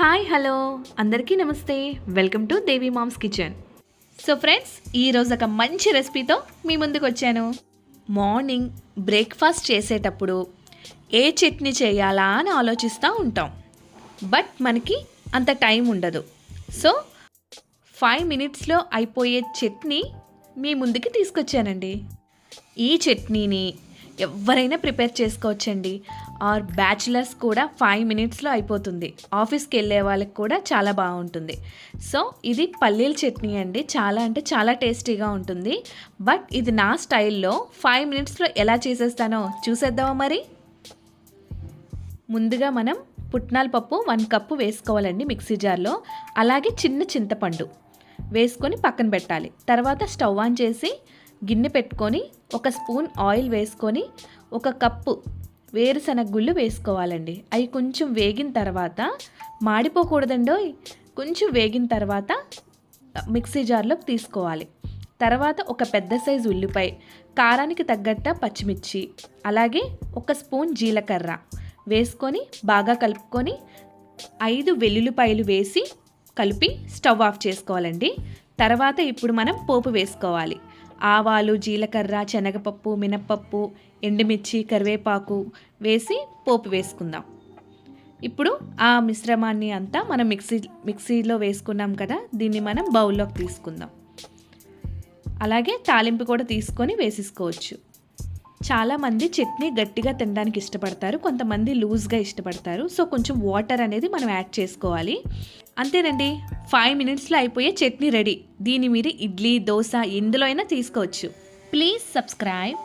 Hi hello. అందరికీ నమస్తే. Welcome to Devi moms kitchen. So friends ఈరోజు ఒక మంచి రెసిపీతో మీ ముందుకు వచ్చాను. మార్నింగ్ బ్రేక్ఫాస్ట్ చేసేటప్పుడు ఏ చట్నీ చేయాలా అని ఆలోచిస్తూ ఉంటాం. బట్ మనకి అంత టైం ఉండదు. సో ఫైవ్ మినిట్స్లో అయిపోయే చట్నీ మీ ముందుకి తీసుకొచ్చానండి. ఈ చట్నీని ఎవరైనా ప్రిపేర్ చేసుకోవచ్చండి. ఆర్ బ్యాచిలర్స్ కూడా ఫైవ్ మినిట్స్లో అయిపోతుంది. ఆఫీస్కి వెళ్ళే వాళ్ళకి కూడా చాలా బాగుంటుంది. సో ఇది పల్లీల చట్నీ అండి. చాలా అంటే చాలా టేస్టీగా ఉంటుంది. బట్ ఇది నా స్టైల్లో ఫైవ్ మినిట్స్లో ఎలా చేసేస్తానో చూసేద్దామా మరి? ముందుగా మనం పుట్నాల పప్పు వన్ కప్పు వేసుకోవాలండి మిక్సీ జార్లో. అలాగే చిన్న చింతపండు వేసుకొని పక్కన పెట్టాలి. తర్వాత స్టవ్ ఆన్ చేసి గిన్నె పెట్టుకొని ఒక స్పూన్ ఆయిల్ వేసుకొని ఒక కప్పు వేరుశనగ గుళ్ళు వేసుకోవాలండి. అవి కొంచెం వేగిన తర్వాత మాడిపోకూడదండో? కొంచెం వేగిన తర్వాత మిక్సీ జార్లోకి తీసుకోవాలి. తర్వాత ఒక పెద్ద సైజు ఉల్లిపాయ కారానికి తగ్గట్ట పచ్చిమిర్చి అలాగే ఒక స్పూన్ జీలకర్ర వేసుకొని బాగా కలుపుకొని ఐదు వెల్లుల్లిపాయలు వేసి కలిపి స్టవ్ ఆఫ్ చేసుకోవాలండి. తర్వాత ఇప్పుడు మనం పోపు వేసుకోవాలి. ఆవాలు జీలకర్ర శనగపప్పు మినప్పప్పు ఎండుమిర్చి కరివేపాకు వేసి పోపు వేసుకుందాం. ఇప్పుడు ఆ మిశ్రమాన్ని అంతా మనం మిక్సీ మిక్సీలో వేసుకున్నాం కదా దీన్ని మనం బౌల్లోకి తీసుకుందాం. అలాగే తాలింపు కూడా తీసుకొని వేసేసుకోవచ్చు. చాలామంది చట్నీ గట్టిగా తినడానికి ఇష్టపడతారు కొంతమంది లూజ్గా ఇష్టపడతారు సో కొంచెం వాటర్ అనేది మనం యాడ్ చేసుకోవాలి. అంతేనండి? ఫైవ్ మినిట్స్లో అయిపోయే చట్నీ రెడీ. దీని మీరు ఇడ్లీ దోశ ఎందులో అయినా తీసుకోవచ్చు. Please subscribe